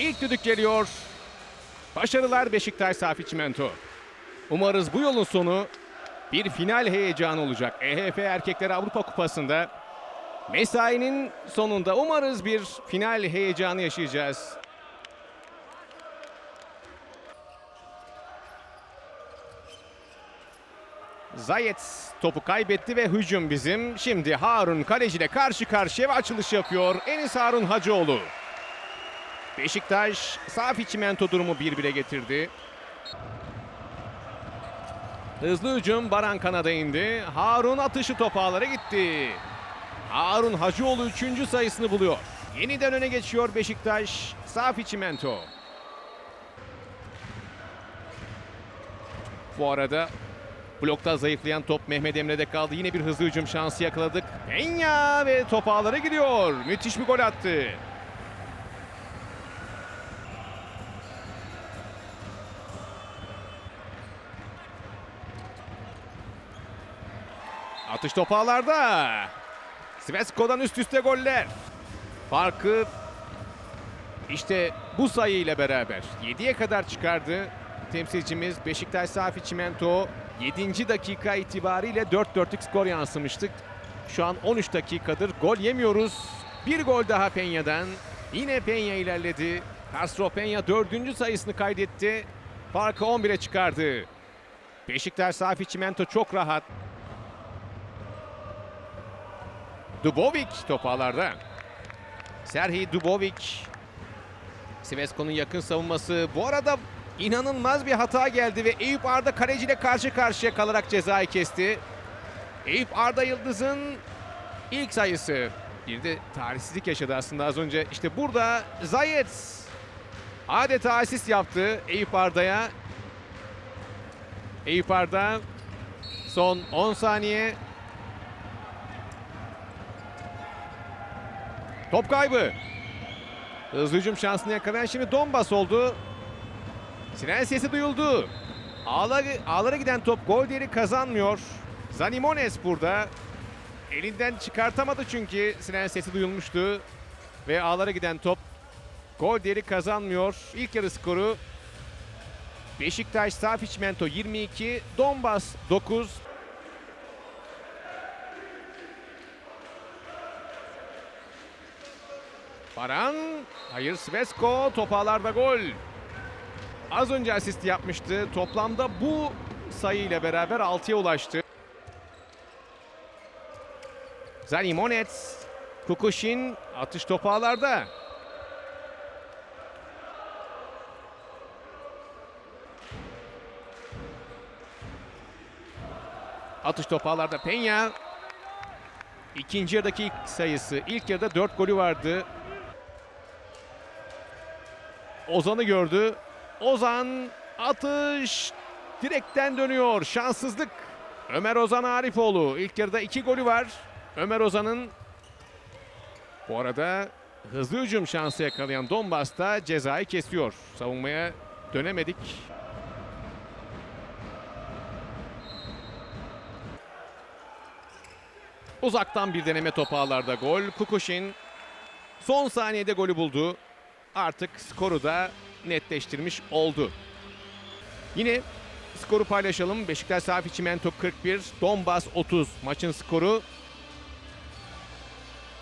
İlk düdük geliyor. Başarılar Beşiktaş Safi Çimento. Umarız bu yolun sonu bir final heyecanı olacak. EHF Erkekler Avrupa Kupası'nda mesainin sonunda umarız bir final heyecanı yaşayacağız. Zayet topu kaybetti ve hücum bizim. Şimdi Harun kaleciyle karşı karşıya ve açılış yapıyor. Enis Harun Hacıoğlu. Beşiktaş Safi Çimento durumu 1-1'e getirdi. Hızlı hücum Baran Kanada indi. Harun atışı top ağlara gitti. Harun Hacıoğlu 3. sayısını buluyor. Yeniden öne geçiyor Beşiktaş. Safi Çimento. Bu arada blokta zayıflayan top Mehmet Emre'de kaldı. Yine bir hızlı hücum şansı yakaladık. Penya ve top ağlara gidiyor. Müthiş bir gol attı. Atış topu ağlarda. Svesko'dan üst üste goller. Farkı işte bu sayı ile beraber 7'ye kadar çıkardı temsilcimiz Beşiktaş Safi Çimento. 7. dakika itibariyle 4-4'lük skor yansımıştık. Şu an 13 dakikadır gol yemiyoruz. Bir gol daha Peña'dan. Yine Peña ilerledi. Castro Peña 4. sayısını kaydetti. Farkı 11'e çıkardı. Beşiktaş Safi Çimento çok rahat. Dubovic top ağlarda. Serhi Dubovic. Sivesko'nun yakın savunması. Bu arada inanılmaz bir hata geldi ve Eyüp Arda kaleciyle karşı karşıya kalarak cezayı kesti. Eyüp Arda Yıldız'ın ilk sayısı. Bir de tarihsizlik yaşadı aslında az önce. İşte burada Zayet adeta asist yaptı Eyüp Arda'ya. Eyüp Arda son 10 saniye Top kaybı. Hızlı hücum şansını yakalayan şimdi Donbas oldu. Siren sesi duyuldu. Ağlara, ağlara giden top gol değeri kazanmıyor. Zanimones burada. Elinden çıkartamadı çünkü siren sesi duyulmuştu. Ve ağlara giden top gol değeri kazanmıyor. İlk yarı skoru Beşiktaş Safi Çimento 22, Donbas 9. Baran, hayır Svesko top ağlarda gol. Az önce asist yapmıştı. Toplamda bu sayı ile beraber 6'ya ulaştı. Zanimonets, Kukushin atış topu ağlarda. Atış topu ağlarda Penya. İkinci yarıdaki ilk sayısı. İlk yarıda 4 golü vardı. Ozan'ı gördü. Ozan atış direkten dönüyor. Şanssızlık. Ömer Ozan Arifoğlu. İlk yarıda iki golü var. Ömer Ozan'ın bu arada hızlı hücum şansı yakalayan Donbas da cezayı kesiyor. Savunmaya dönemedik. Uzaktan bir deneme topu ağlarda gol. Kukushin son saniyede golü buldu. Artık skoru da netleştirmiş oldu. Yine skoru paylaşalım. Beşiktaş Safi Çimento 41, Donbas 30 maçın skoru.